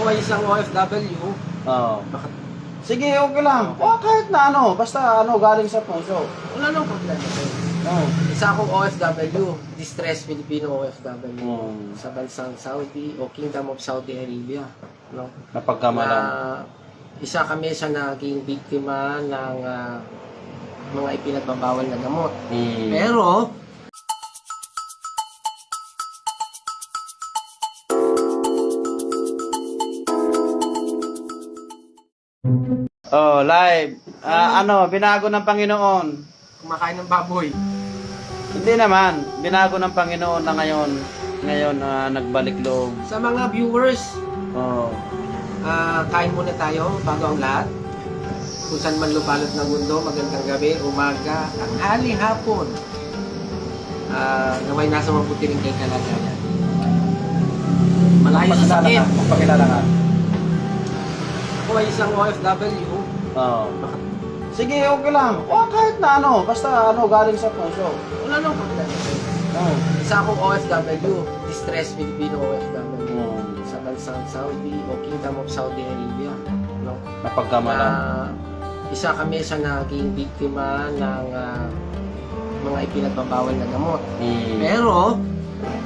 Ako ay isang OFW. Oo. Bakit? Sige, okay lang. O, kahit na ano, basta ano, galing sa puso. Wala nang problema. sir. Oo. Isa akong OFW, distressed Filipino OFW. Hmm. Sa bansang Saudi o Kingdom of Saudi Arabia. No? Napagkamalan. Na isa kami sa naging biktima ng ah, mga ipinagbabawal na gamot. Hmm. Pero, Oh, live. Ah, ano, binago ng Panginoon. kumakain ng baboy. Hindi naman, binago ng Panginoon na ngayon, ngayon ah, nagbalik loob. Sa mga viewers, Oh. ah, kain muna tayo bago ang lahat. Kung saan man lupalot ng mundo, magandang gabi, umaga, tanghali, hapon. Ah, naway nasa mabuti rin kay kalagayan. Malayo sa sakit. Magpakilala ka. Ako ay isang OFW. Oo. Sige, okay lang. O, kahit na ano, basta ano, galing sa puso. Wala nang problema. Oo. Isa akong OFW, distressed Filipino OFW. Oo. Sa bansang Saudi o Kingdom of Saudi Arabia. No? Napagkamalan. na isa kami sa naging biktima ng ah, mga ipinagbabawal na gamot. Hmm. Pero,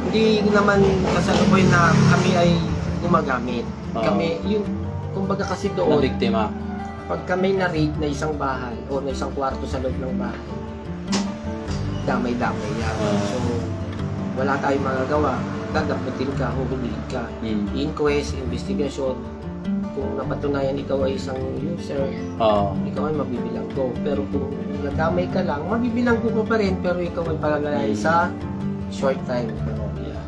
hindi naman kasalukuyan na kami ay gumagamit. Oo. Kami, yung, kumbaga kasi Na doon, biktima. Pag kami na-raid na isang bahay o na isang kwarto sa loob ng bahay, damay-damay yan. Oo. So, wala tayong magagawa. Dadaputin ka, huhulihin ka. Hmm. Inquest, investigation, kung napatunayan ikaw ay isang user, Oo. ikaw ay mabibilang go. Pero kung nadamay ka lang, mabibilang go pa rin, pero ikaw ay palalay Mm. sa short time. Yeah.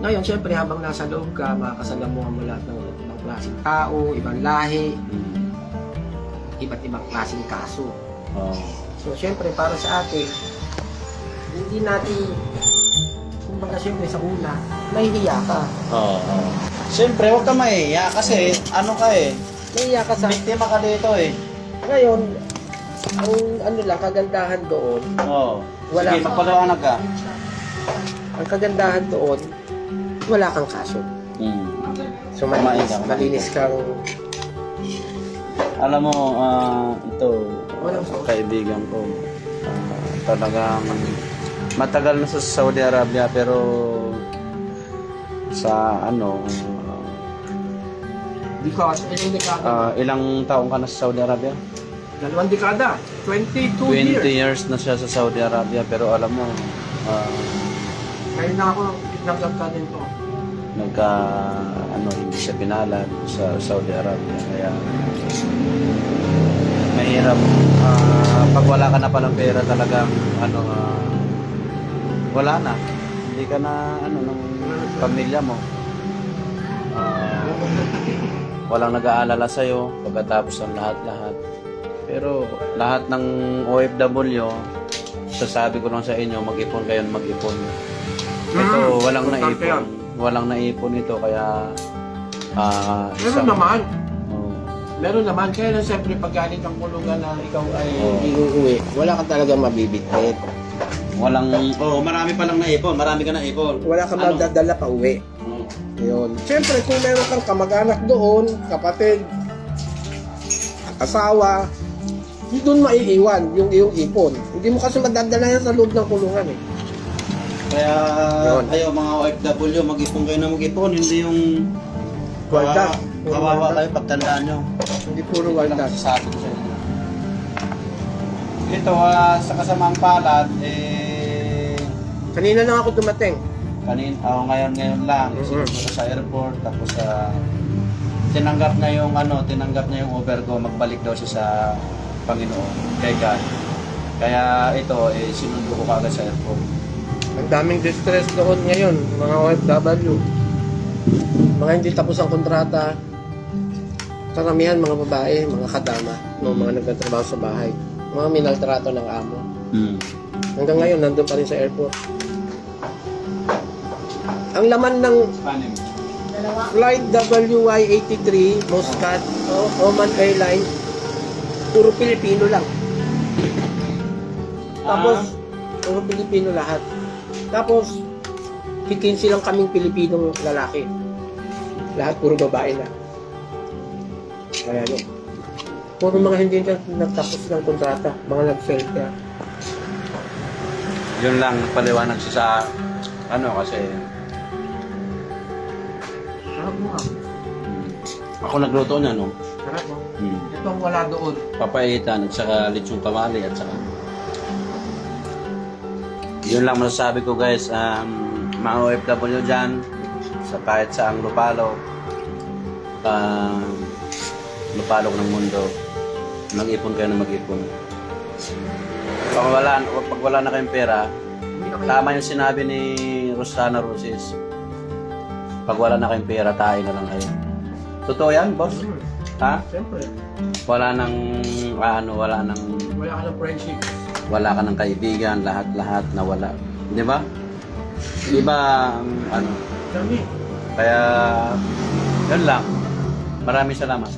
Ngayon, syempre, habang nasa loob ka, makakasalamuhan mo lahat ng ibang klaseng tao, ibang lahi, Hmm. Iba't ibang klaseng kaso. Oo. So, syempre, para sa atin, hindi natin, kumbaga, syempre, sa una, nahihiya ka. Oo. Siyempre, huwag ka mahiya kasi ano ka eh. Nahihiya ka sa... Biktima ka dito eh. Ngayon, ang ano lang, kagandahan doon, Oo. Wala. Sige, magpaliwanag ka. ang kagandahan doon, wala kang kaso. Hmm. So, malinis, Kumain ka, kumain malinis kang... Alam mo, ah, ito, sauce. kaibigan ko, ah, talagang matagal na sa Saudi Arabia pero sa ano, Because, ilang dekada? ah, ilang taong ka na sa Saudi Arabia? Dalawang dekada. 22 20 years. years na siya sa Saudi Arabia pero alam mo, ah, Kaya na ako tinanggap ka din to. Nagka ano hindi siya pinalad sa Saudi Arabia. Kaya mahirap. Ah, pag wala ka na palang pera talagang ano ah, wala na. Hindi ka na ano ng pamilya mo. Ah, walang nag-aalala sa iyo pagkatapos ng lahat-lahat. Pero lahat ng OFW sasabi ko lang sa inyo mag-ipon kayo mag-ipon. Ito walang naipon walang naipon ito kaya ah Meron isang- naman. Oo. Meron naman. Kaya lang siyempre pag galing ang kulungan na ikaw ay hindi uuwi, wala ka talaga mabibitbit. walang oh marami pa lang naipon marami ka naipon Wala ka Ano? madadala pa uwi. Oo. Yun. Siyempre, kung meron kang kamag-anak doon, kapatid, asawa, hindi doon maiiwan yung iyong ipon. Hindi mo kasi madadala yan sa loob ng kulungan eh. Kaya Yun. kayo mga OFW mag-ipon kayo na mag-ipon hindi yung Waldas. kawawa- kawawa kayo pagtandaan nyo Hindi puro waldas. sabi ko sa inyo ito ah, sa kasamaang palad eh Kanina lang ako dumating. kanin oh, ngayon ngayon lang Mhm. sinunod sa airport tapos sa tinanggap na yung ano tinanggap na yung overgo magbalik daw siya sa Panginoon kay God kaya ito eh sinundo ko kagad sa airport Ang daming distress doon ngayon, mga OFW. Mga hindi tapos ang kontrata. Karamihan mga babae, mga kadama, no, mga nagtatrabaho sa bahay. Mga minaltrato ng amo. mm. Hanggang ngayon, nandun pa rin sa airport. Ang laman ng flight WY83 Muscat o Oman Airlines, puro Pilipino lang. Tapos, puro Pilipino lahat. Tapos, 15 lang kaming Pilipinong lalaki. Lahat puro babae na. Kaya yun. Puro mga hindi na nagtapos ng kontrata. Mga nag-fail kaya. Yun lang paliwanag siya sa ano kasi Sarap mo nga. hmm, ako nagluto niya no. Sarap mo. Hmm. Ito ang wala doon. Papaitan at saka lechong kamali at saka yun lang masasabi ko guys. Um, mga OFW dyan sa kahit saang lupalo uh, lupalok ng mundo mag-ipon kayo na mag-ipon. Pag wala, pag wala na kayong pera tama yung sinabi ni Rosana Rosis pag wala na kayong pera tayo na lang kayo. Totoo yan boss? Ha? Siyempre. wala nang ano wala nang Wala ka ng friendship. Wala ka ng kaibigan, lahat-lahat na wala. Di ba? Iba ang ano. Kaya, yun lang. Maraming salamat.